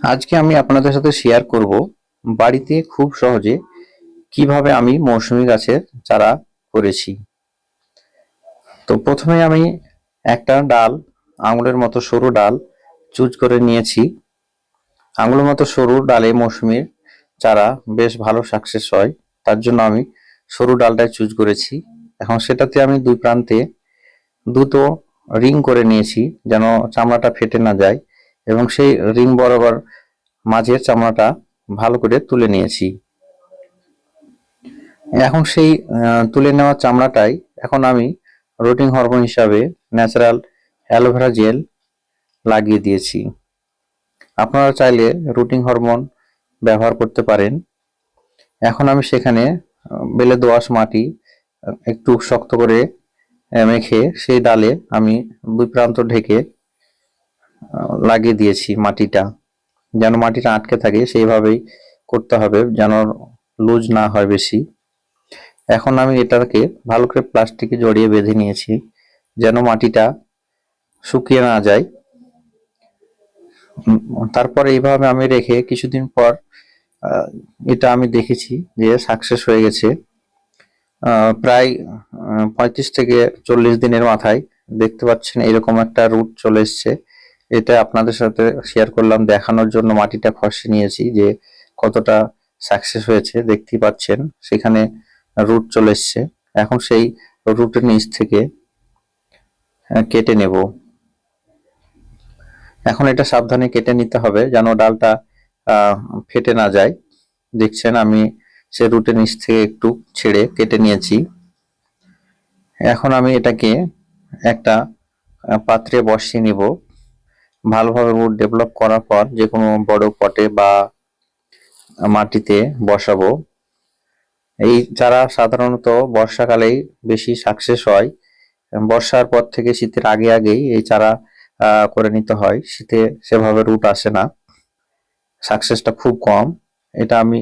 আজকে আমি আপনাদের সাথে শেয়ার করব বাড়িতে খুব সহজে কীভাবে আমি মৌসুমী গাছের চারা করেছি। তো প্রথমে আমি একটা ডাল আঙুলের মতো সরু ডাল চুজ করে নিয়েছি। আঙুলের মতো সরু ডালে মৌসুমীর চারা বেশ ভালো সাকসেস হয়, তার জন্য আমি সরু ডালটাই চুজ করেছি। এখন সেটাতে আমি দুই প্রান্তে দুটো রিং করে নিয়েছি, যেন চামড়াটা ফেটে না যায়। এবং সেই রিং বরাবর মাঝের চামড়াটা ভালো করে তুলে নিয়েছি। এখন সেই তুলে নেওয়া চামড়াটাই এখন আমি রুটিং হরমোন হিসাবে ন্যাচারাল অ্যালোভেরা জেল লাগিয়ে দিয়েছি। আপনারা চাইলে রুটিং হরমোন ব্যবহার করতে পারেন। এখন আমি সেখানে বেলে দোআঁশ মাটি একটু শক্ত করে মেখে সেই ডালে আমি দুই প্রান্ত ঢেকে লাগিয়ে দিয়েছি মাটিটা। যেন মাটিটা আটকে থাকে, সেইভাবেই করতে হবে, যেন লুজ না হয় বেশি। এখন আমি এটাকে ভালো করে প্লাস্টিকে জড়িয়ে বেঁধে নিয়েছি, যেন মাটিটা শুকিয়ে না যায়। তারপরে এইভাবে আমি রেখে কিছুদিন পর এটা আমি দেখেছি যে সাকসেস হয়ে গেছে। প্রায় পঁয়ত্রিশ থেকে চল্লিশ দিনের মাথায় দেখতে পাচ্ছেন এরকম একটা রুট চলে এসছে। এটা আপনাদের সাথে শেয়ার করলাম। দেখানোর জন্য মাটিটা খসে নিয়েছি যে কতটা সাকসেস হয়েছে, দেখতেই পাচ্ছেন। সেখানে রুট চলে এসছে। এখন সেই রুটের নিচ থেকে কেটে নেব। এখন এটা সাবধানে কেটে নিতে হবে যেন ডালটা ফেটে না যায়। দেখছেন আমি সে রুটের নিচ থেকে একটু ছেড়ে কেটে নিয়েছি। এখন আমি এটাকে একটা পাত্রে বসিয়ে নিব। ভালোভাবে রুট ডেভেলপ করার পর যে কোনো বড় পটে বা মাটিতে বসাবো। এই চারা সাধারণত বর্ষাকালেই বেশি সাকসেস হয়। বর্ষার পর থেকে শীতের আগে আগেই এই চারা করে নিতে হয়। শীতে সেভাবে রুট আসে না। সাকসেসটা খুব কম। এটা আমি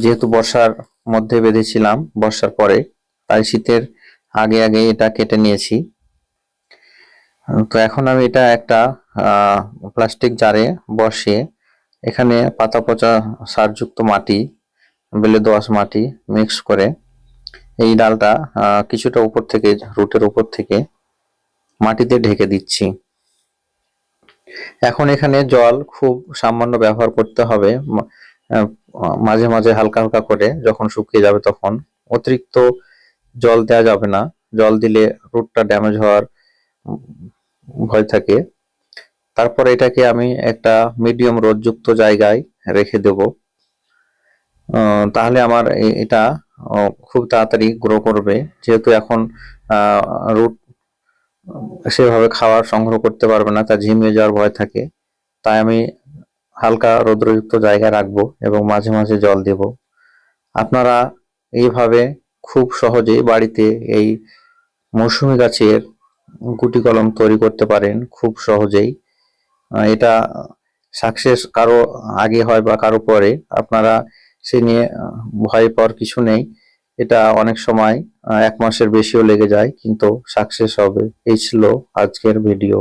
যেহেতু বর্ষার মধ্যে বেঁধেছিলাম, বর্ষার পরে, তাই শীতের আগে আগে এটা কেটে নিয়েছি। তো এখন আমি এটা একটা প্লাস্টিক জারে বসিয়ে এখানে পাতা পচা সারযুক্ত মাটি, বেলে দোআঁশ মাটি মিক্স করে এই ডালটা কিছুটা উপর থেকে, রুটের উপর থেকে মাটিতে ঢেকে দিচ্ছি। এখন এখানে জল খুব সামান্য ব্যবহার করতে হবে মাঝে মাঝে হালকা হালকা করে যখন শুকিয়ে যাবে তখন। অতিরিক্ত জল দেওয়া যাবে না, জল দিলে রুটটা ড্যামেজ হওয়ার ভয় থাকে। তারপর এটাকে আমি একটা মিডিয়াম রোদযুক্ত জায়গায় রেখে দেব। তাহলে আমার এটা খুব তাড়াতাড়ি গ্রো করবে। যেহেতু এখন রুট সেভাবে খাবার সংগ্রহ করতে পারবে না তা ঝিমিয়ে যাওয়ার ভয় থাকে। তাই আমি হালকা রৌদ্রযুক্ত জায়গায় রাখব এবং মাঝে মাঝে জল দেব। আপনারা এইভাবে খুব সহজেই বাড়িতে এই মৌসুমী গাছের গুটি কলম তৈরি করতে পারেন খুব সহজেই। এটা সাকসেস কারও আগে হয় বা কারও পরে। আপনারা সে নিয়ে ভয় পাওয়ার কিছু নেই। এটা অনেক সময় এক মাসের বেশিও লেগে যায়, কিন্তু সাকসেস হবে। এই ছিল আজকের ভিডিও